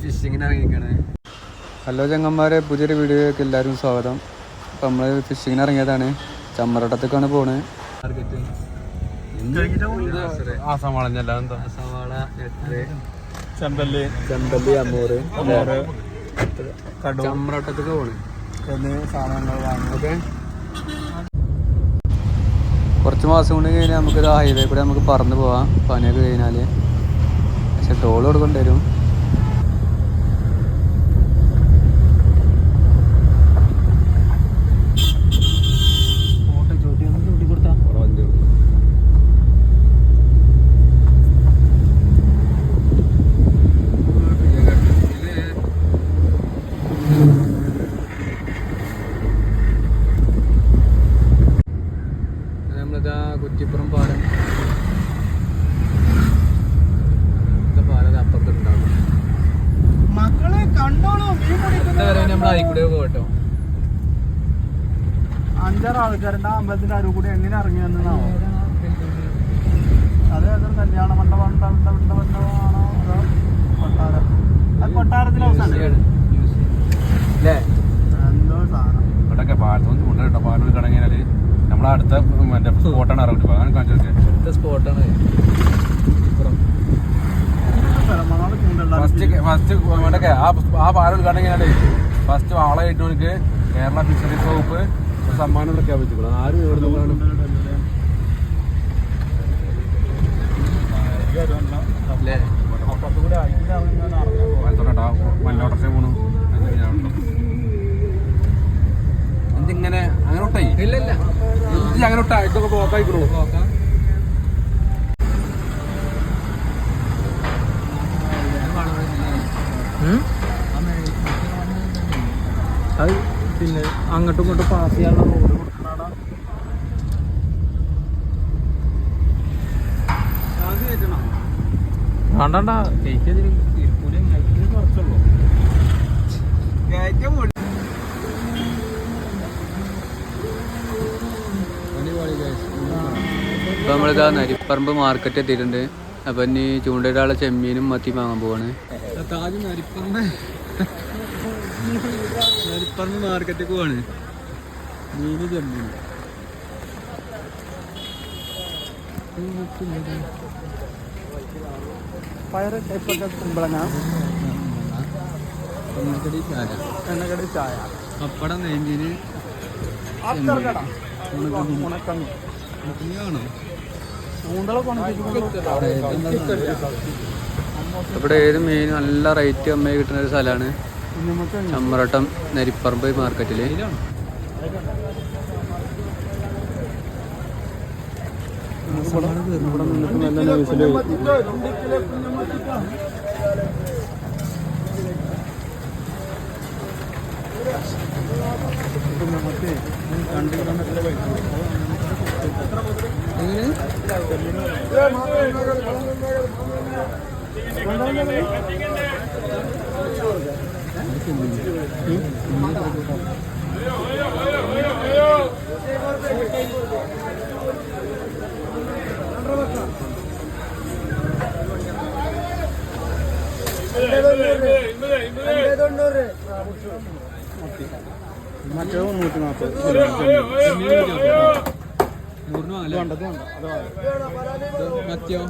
ഫിഷിങ്ങിന് ഇറങ്ങിക്കാണ് hello ചങ്ങന്മാരെ പുതിയൊരു വീഡിയോയിലേക്ക് എല്ലാവരും സ്വാഗതം. അപ്പം നമ്മൾ ഫിഷിങ്ങിന് ഇറങ്ങിയതാണ്. ചമ്മരട്ടത്തേക്കാണ് പോണത് ചെമ്പല്ലി. ചെമ്പല്ലി അമ്മൂറ് അമ്മൂറ്, ചമ്മരട്ടത്തേക്ക് പോണ്. സാധനങ്ങൾ വാങ്ങി ഓക്കെ. കുറച്ച് മാസം കൊണ്ട് കഴിഞ്ഞാൽ നമുക്ക് ഇത് ഹൈവേ കൂടെ നമുക്ക് പറന്ന് പോവാം. പനിയൊക്കെ കഴിഞ്ഞാൽ പക്ഷെ ടോൾ കൊടുക്കേണ്ടി വരും നമ്മളിതാ കുറ്റിപ്പുറം പാലം ഇവിടുത്തെ പാലം ഇത് അപ്പുറത്തുണ്ടാവും മക്കളെ കണ്ടോളൂ മീൻ ഇതുവരെ നമ്മൾ അതിൽ കൂടെ പോകട്ടോ. അഞ്ചാറ് ആൾക്കാരുണ്ട്. ആ അമ്പലത്തിന്റെ അരുവ് കൂടി എങ്ങനെ ഇറങ്ങി വന്നതാണോ? അത് ഏതൊരു കല്യാണ മണ്ഡപം മണ്ഡപമാണോ അതോ കൊട്ടാരം? അത് കൊട്ടാരത്തിലെ അവസാനം. എന്തോ സാധനം. ഇവിടെയൊക്കെ പാലത്തൊന്നും ചൂണ്ടട്ടോ പാലോട് കടങ്ങിയാൽ നമ്മളെ അടുത്ത മറ്റേ സ്പോട്ടാണ് ഇറങ്ങിട്ട് പോകാൻ കാണിച്ചു അടുത്ത സ്പോട്ടാണ് ചൂണ്ടുള്ള ഫസ്റ്റ് ഫസ്റ്റ് ആ ആ പാലോട് കടങ്ങിയാൽ ഫസ്റ്റ് ആളെ കിട്ടുന്നവർക്ക് കേരള ഫിഷറീസ് വകുപ്പ് സമ്മാനം പ്രഖ്യാപിച്ചു ആരും ഇവിടെ പോണു. എന്തിങ്ങനെ അങ്ങനെ ഇല്ല ഇല്ല. അങ്ങനെ വിട്ടാ ഇതൊക്കെ പോക്കായിക്കണു നോക്കാം അങ്ങോട്ടും ഇങ്ങോട്ടും പാസ് ചെയ്യാനുള്ള റോഡ് കൊടുക്കണടാ വേണ്ടണ്ട കേക്ക് ഇരിക്കൂലേ കുറച്ചുള്ളൂ. ഇപ്പൊ നമ്മളിതാ നരിപ്പറമ്പ് മാർക്കറ്റ് എത്തിയിട്ടുണ്ട്. അപ്പൊ ഇനി ചൂണ്ടയിട്ടുള്ള ചെമ്മീനും മത്തി വാങ്ങാൻ പോവാണ്. നരിപ്പറമ്പ്. നരിപ്പറമ്പ് മാർക്കറ്റിൽ പോവാണ്. മീന് ചെമ്മീൻ പയറ് ടൈപ്പൊക്കെ കുമ്പളങ്ങ. എണ്ണക്കടി ചായ. എണ്ണക്കടി ചായ. പപ്പടം നെയ്മീന് ആണോ? ഉണക്കിയിട്ട് ഇവിടെ ഏത് മെയിൻ നല്ല റേറ്റ് കമ്മിയായി കിട്ടുന്ന ഒരു സ്ഥലമാണ്. ചമ്മറട്ടം നരിപ്പറമ്പ് മാർക്കറ്റിൽ ഇവിടെ നിന്നിട്ട് നല്ല ಮತ್ತೆ ನೂತ ನಾಲ್ಕು നൂറിന് മത്തിയോ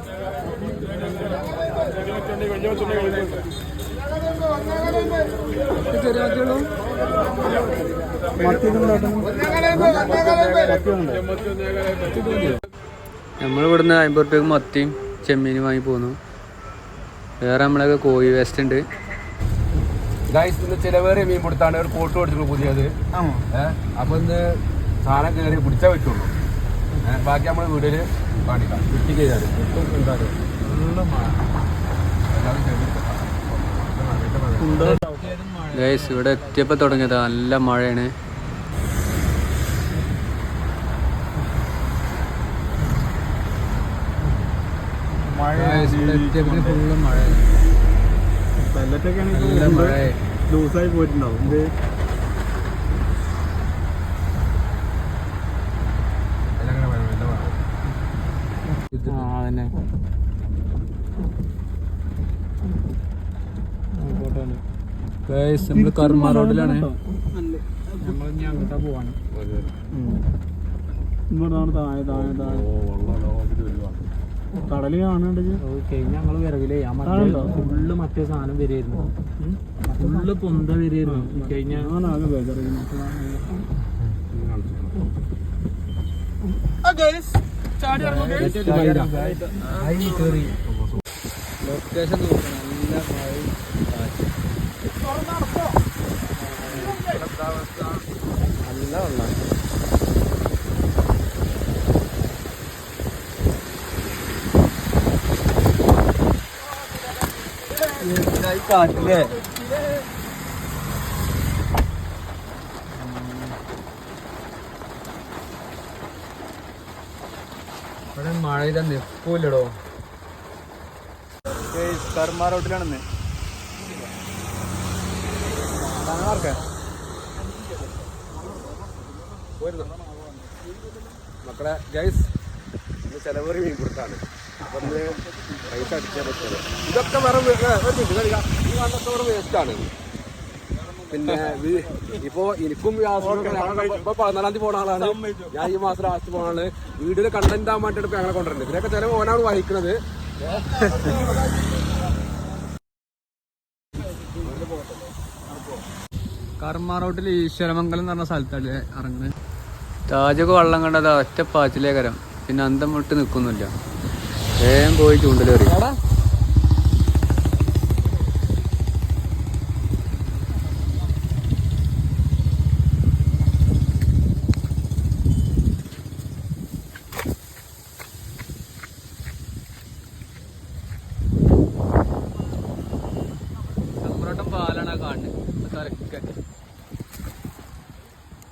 ചെറിയ മത്തിയുള്ളൂ ഇവിടുന്ന് അമ്പത് റുപ്യക്ക് മത്തിയും ചെമ്മീനും വാങ്ങി പോന്നു. വേറെ നമ്മളൊക്കെ കോഴി വേസ്റ്റ് ഉണ്ട്. ഗൈസ് ഇന്ന് ചിലവേറെ മീൻ കൊടുത്താണ് ഒരു പോട്ട് കൊടുത്തിട്ടുള്ളൂ പുതിയത്. അപ്പൊ ഇന്ന് സാധനം കയറി പിടിച്ചാൽ പറ്റുള്ളൂ ബാക്കി നമ്മൾ വീട്ടിൽ കാണിക്കാം. കിട്ടി ചെയ്താൽ ഉണ്ടാകും ഗൈസ് ഇവിടെ എത്തിയപ്പോൾ തുടങ്ങിയത് നല്ല മഴയാണ്. മഴ ലൂസായി ഇവിടെ എത്തിയപ്പോൾ ഫുള്ള് മഴയാണ് പെല്ലറ്റൊക്കെ നല്ല മഴയായി ലൂസായി പോയിട്ടുണ്ടാവും ഇത് അതിലങ്ങനെ വേണം, എല്ലാം വേണം. ഇത് എടുത്തിട്ട് ആ അതന്നെ ആയിക്കോട്ടെ നമ്മൾ കർമ്മ റോഡിലാണ് നമ്മൾ ഇനി അങ്ങോട്ടാ പോവാണ് മതി, മതി. ഇവിടാണ് താഴെ താഴെ താഴെ ഓ വെള്ളം ലോകത്തിൽ വരുവാ കടൽ കാണുന്നുണ്ട് കഴിഞ്ഞ ഞങ്ങൾ വിറകിലേ ഫുള്ള് മറ്റേ സാധനം വരായിരുന്നു ഫുള്ള് പൊന്ത വരായിരുന്നു കഴിഞ്ഞ ഞാനാകെ ലൊക്കേഷൻ നോക്കണം നല്ല മഴയും. നല്ല വെള്ളം. കാറ്റില്ലേ ഇവിടെ മഴയില്ല നിൽക്കൂലടോ കർമ്മ റോട്ടിലാണെന്ന്. മക്കളെ ഗൈസ് ചെലവറി മീൻ കൊടുത്താണ്. അപ്പൊ പൈസ അടിക്കാൻ പറ്റുള്ളൂ ഇതൊക്കെ വേറെ ഒരു മിനിറ്റ് കളിക്കാം ഈ കണ്ടൊക്കെ വേറെ വേസ്റ്റ് ആണ്. പിന്നെ ഇപ്പൊ ഇപ്പോ എനിക്കും പതിനാലാം തീയതി പോണ ആളാണ്. ഞാൻ ഈ മാസം ലാസ്റ്റ് പോണ ആൾ. കണ്ടന്റ് ആവാൻ വേണ്ടിയിട്ട് ഞങ്ങളെ കൊണ്ടുവരുന്നത്. ഇതിനൊക്കെ ചില ഓനാണ് വഹിക്കുന്നത് കർമ്മ റോട്ടിൽ ഈശ്വരമംഗലം എന്ന് പറഞ്ഞ സ്ഥലത്താണ് ഇറങ്ങുന്നത്. താജൊക്കെ വള്ളം കണ്ടത് ഒറ്റ പാച്ചിലേക്കരം പിന്നെ അന്തം വിട്ട് നിൽക്കുന്നില്ല വേഗം പോയി ചൂണ്ടലേറി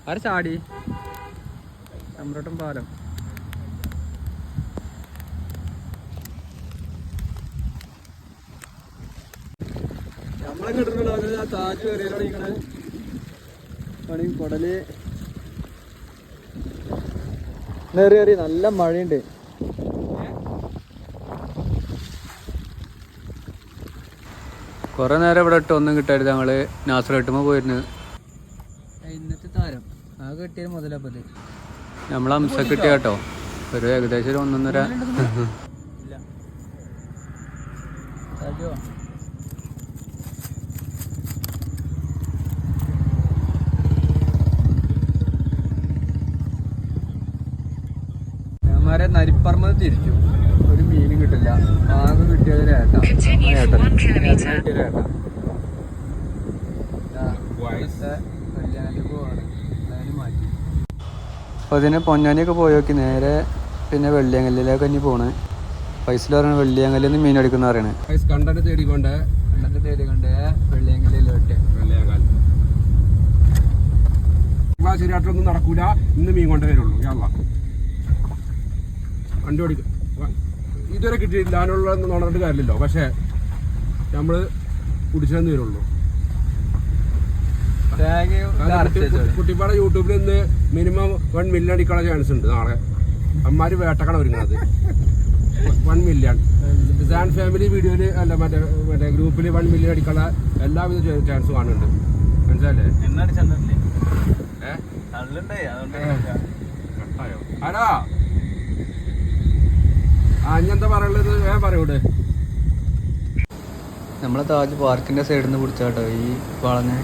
ആരെ ചാടി? നമ്മുടെ പാലം. നമ്മളെ പണി കൊടൽ. നേറി ഏറി നല്ല മഴയുണ്ട്. കുറെ നേരം ഇവിടെ ഇട്ട് ഒന്നും കിട്ടായിരുന്നു ഞങ്ങൾ പോയിരുന്നു. ഇന്നത്തെ താരം ആ കിട്ടിയത് മുതലപ്പത് നമ്മളെ അംശ കിട്ടിയ കേട്ടോ. ഒരു ഏകദേശം ഒരു ഒന്നൊന്നര. ഞമാരെ നരിപ്പറമ്പ് തിരിച്ചു. ഒരു മീനും കിട്ടില്ല. ആകെ കിട്ടിയത് ഏട്ട ആ ഏട്ടൻ. അപ്പോൾ ഇതിന് പൊന്നാനിയൊക്കെ പോയി നോക്കി നേരെ പിന്നെ വെള്ളിയങ്കല്ലിലേക്ക് ഇനി പോണ്. പൈസ പറയണ വെള്ളിയങ്കല്ലിൽ നിന്ന് മീൻ എടുക്കുന്ന പറയണേ. കണ്ടന്റ് തേടിക്കൊണ്ട് വെള്ളത്തെ തേടി കൊണ്ട് വെള്ളിയങ്കല്ലിലോട്ട് വെള്ളയാകാൽ ക്ലാസ് ശരിയായിട്ടൊന്നും നടക്കൂല. ഇന്ന് മീൻ കൊണ്ടേ വരുള്ളൂ. യാള വണ്ടി ഇതുവരെ കിട്ടിയിട്ടില്ല. അതിനുള്ള കാര്യമില്ലല്ലോ. പക്ഷേ കുട്ടി- കുട്ടി- കുട്ടിപ്പാടെ യൂട്യൂബിൽ ഇന്ന് മിനിമം വൺ മില്യൺ അടിക്കാനുള്ള ചാൻസ് ഉണ്ട് നാളെ. അമ്മമാര് വേട്ടക്കട ഒരുങ്ങുന്നത് വൺ മില്യൺ. സാൻ ഫാമിലി വീഡിയോയിൽ അല്ല മറ്റേ മറ്റേ ഗ്രൂപ്പിൽ വൺ മില്യൺ അടിക്കാനുള്ള എല്ലാവിധ ചാൻസും കാണുന്നുണ്ട്. മനസ്സിലല്ലേ ആരാ ആ ഇഞ്ഞെന്താ പറയുള്ളത് ഞാൻ പറയൂടെ നമ്മളെ താജ് പാർക്കിന്റെ സൈഡിൽ നിന്ന് പിടിച്ചാട്ടോ ഈ വളഞ്ഞ്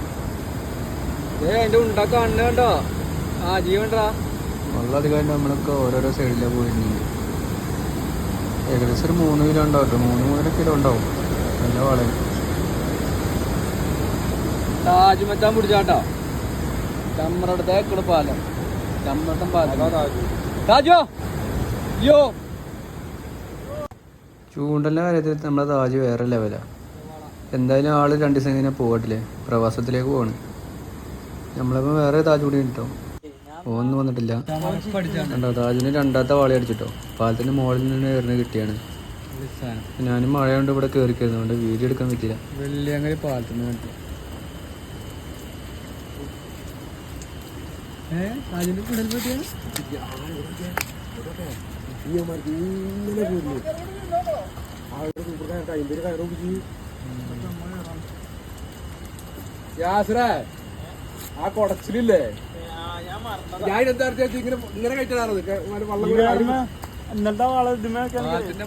ഉണ്ടാ കണ്ടോ? ആ ജീവണ്ടാ വെള്ളം അധികം നമ്മളൊക്കെ ഓരോരോ സൈഡിലാണ് പോയിരുന്നത് ഏകദേശം ഒരു മൂന്ന് കിലോ ഉണ്ടാവും. മൂന്ന് മൂന്നര കിലോ ഉണ്ടാവും. നല്ല വളയും താജ് മച്ചാൻ പിടിച്ചാട്ടോ ചമ്മറയുടെ തേക്കട് പാലം. ചമ്മട്ടം പാലം. താജോ. യോ ചൂണ്ടലിന്റെ കാര്യത്തിൽ നമ്മുടെ താജ് വേറെ ലെവലാണ് എന്തായാലും ആൾ രണ്ട് ദിവസം കഴിഞ്ഞാൽ പോകട്ടില്ലേ പ്രവാസത്തിലേക്ക് പോവാണ്. നമ്മളിപ്പോൾ വേറെ താജ് കൂടി കിട്ടോ ഓന്നും വന്നിട്ടില്ല. കണ്ടോ? താജിന് രണ്ടാമത്തെ വാളി അടിച്ചിട്ടോ. പാലത്തിന്റെ മുകളിൽ നിന്ന് എറിഞ്ഞ് കിട്ടിയാണ്. ഞാനും മഴയുണ്ട് ഇവിടെ കയറി കയറുന്നതുകൊണ്ട് വീഡിയോ എടുക്കാൻ പറ്റില്ല വെള്ളിയങ്ങനെ ടൈമിൽ കയറും യാസറേ ആ കൊടച്ചിലില്ലേ? ഞാൻ എന്താ ഇങ്ങനെ ഇങ്ങനെ കഴിച്ചതാണ് വള്ളം വാള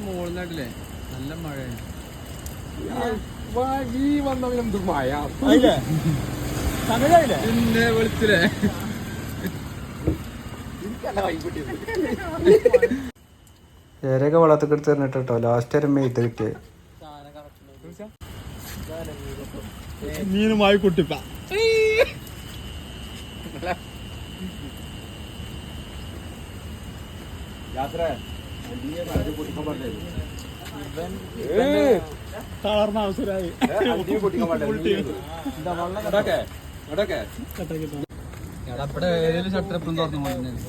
മുകളിൽ നല്ല മഴയാണ് ഈ വന്നവൻ എന്ത് മഴ പിന്നെ വെളുത്തില്ലേ ഏരൊക്കെ വളർത്തൊക്കെ എടുത്ത് തന്നിട്ട് കേട്ടോ ലാസ്റ്റ് വരുമ്പോ ഇത് കിട്ടിയത് മീനുമായി കുട്ടിപ്പ. തളർന്ന അവസരമായി. ഇവിടെ ഏതെങ്കിലും ഷട്ടർ എപ്പോഴും തുറന്നു പോകുന്നത്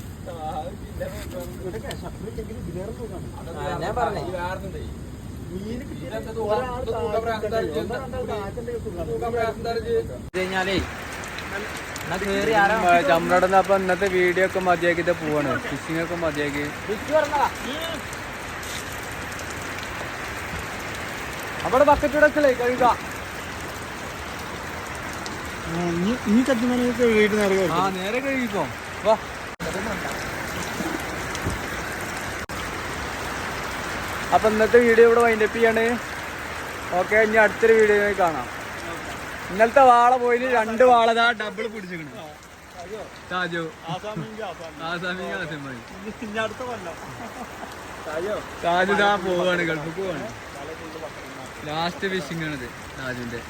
ചമ്മടന്ന് അപ്പൊ ഇന്നത്തെ വീഡിയോ ഒക്കെ മതിയാക്കിട്ട് പോവാണ്. ഫിഷിംഗ് ഒക്കെ മതിയാക്കി. അവിടെ ബക്കറ്റ് ഇടക്കല്ലേ കഴുകാം ഇനി ചത്തുമണിയൊക്കെ വീട്ടിൽ നേരെ ആ നേരെ കഴുകിക്കോ വാ. അപ്പൊ ഇന്നത്തെ വീഡിയോ ഇവിടെ വൈൻഡപ്പ് ചെയ്യാണ്. ഓക്കെ ഇനി അടുത്തൊരു വീഡിയോ കാണാം. ഇന്നലത്തെ വാള പോയിന് രണ്ട് വാള ഡബിൾ പിടിച്ചിരിക്കണു. താജു. ആസാമി ആസമായി താജു ദാ പോവാണ് ഗൾഫിക്ക് പോവാണ്. ലാസ്റ്റ് ഫിഷിംഗ് ആണിത് താജുന്റെ